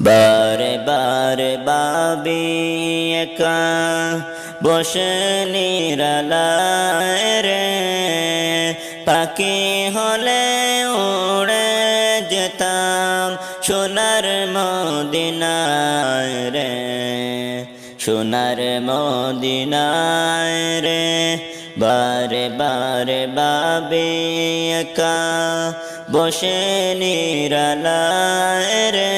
বারে বারে বাবি একা বসে নিরালায় রে পাখি হলে উড়ে যেতাম সোনার মদিনায় রে সোনার মদিনায় রে বারে বারে বাবে একা বসে নিরালায় রে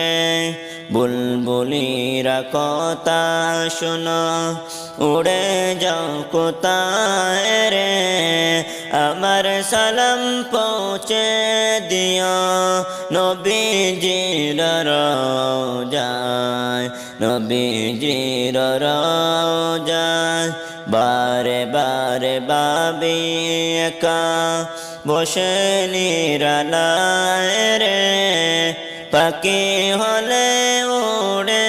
বুলবুলিরা কথা শোনো, উড়ে যাও কোথায় রে? আমার সালাম পৌঁছে দিও, নবীজির যায় নবীজির রোজায় বারে বারে বাবি একা বসে নিরালায় রে পাখি হলে উড়ে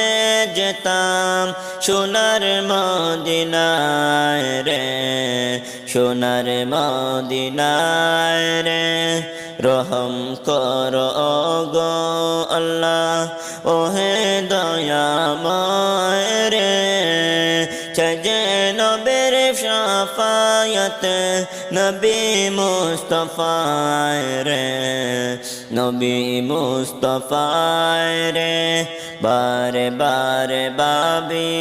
যেতাম সোনার মদিনায় রে, সোনার মদিনায় রে। রহম কর গো আল্লাহ, ওহে দয়াময় রে। চজে নবের শাফায়ত, নবী মুস্তফায় রে। নবী মুস্তফায় রে, বারে বারে বাবি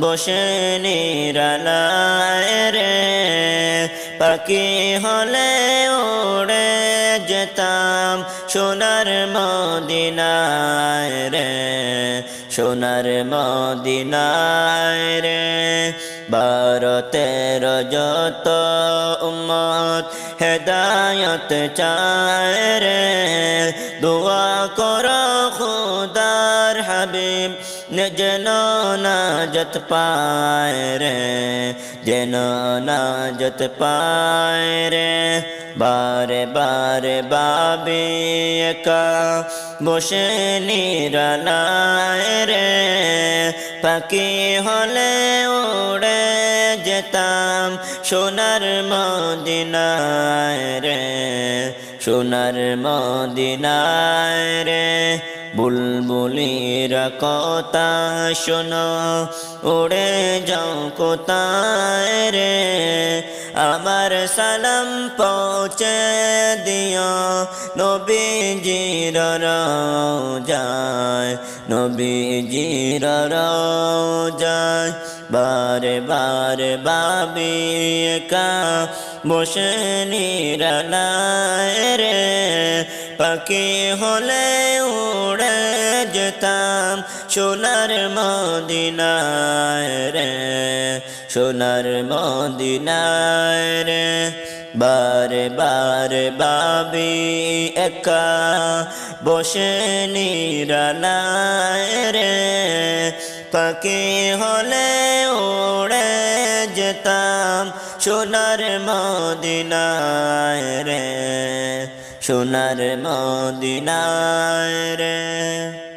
বসে নিরালায় রে। পাখি হলে উড়ে যেতাম সোনার মদিনায় রে। সোনার মদিনায় রে। বারো তেরো যত উম্মত হেদায়ত চায় রে। দোয়া কর খুদার হাবিব যেন নাজত পায় রে। যেন নাজত পায় রে। বারে বারে বাবে একা বসে নিরালায় রে পাখি হলে উড়ে যেতাম সোনার মদিনায় রে সোনার মদিনায় রে বুলবুলির কথা শোনো উড়ে যাও কোথায় রে আমার সালাম পৌঁছে দিও। নবীজির রোজায় নবীজির রোজায় বারে বারে বাবি কা বসে নিরালায় রে। পাখি হলে উড়ে যেতাম সোনার মদিনায় রে, সোনার মদিনায় রে। বারে বারে বাবি একা বসে নিরালায় রে। পাখি হলে উড়ে যেতাম সোনার মদিনায় রে, সোনার মদিনায় রে।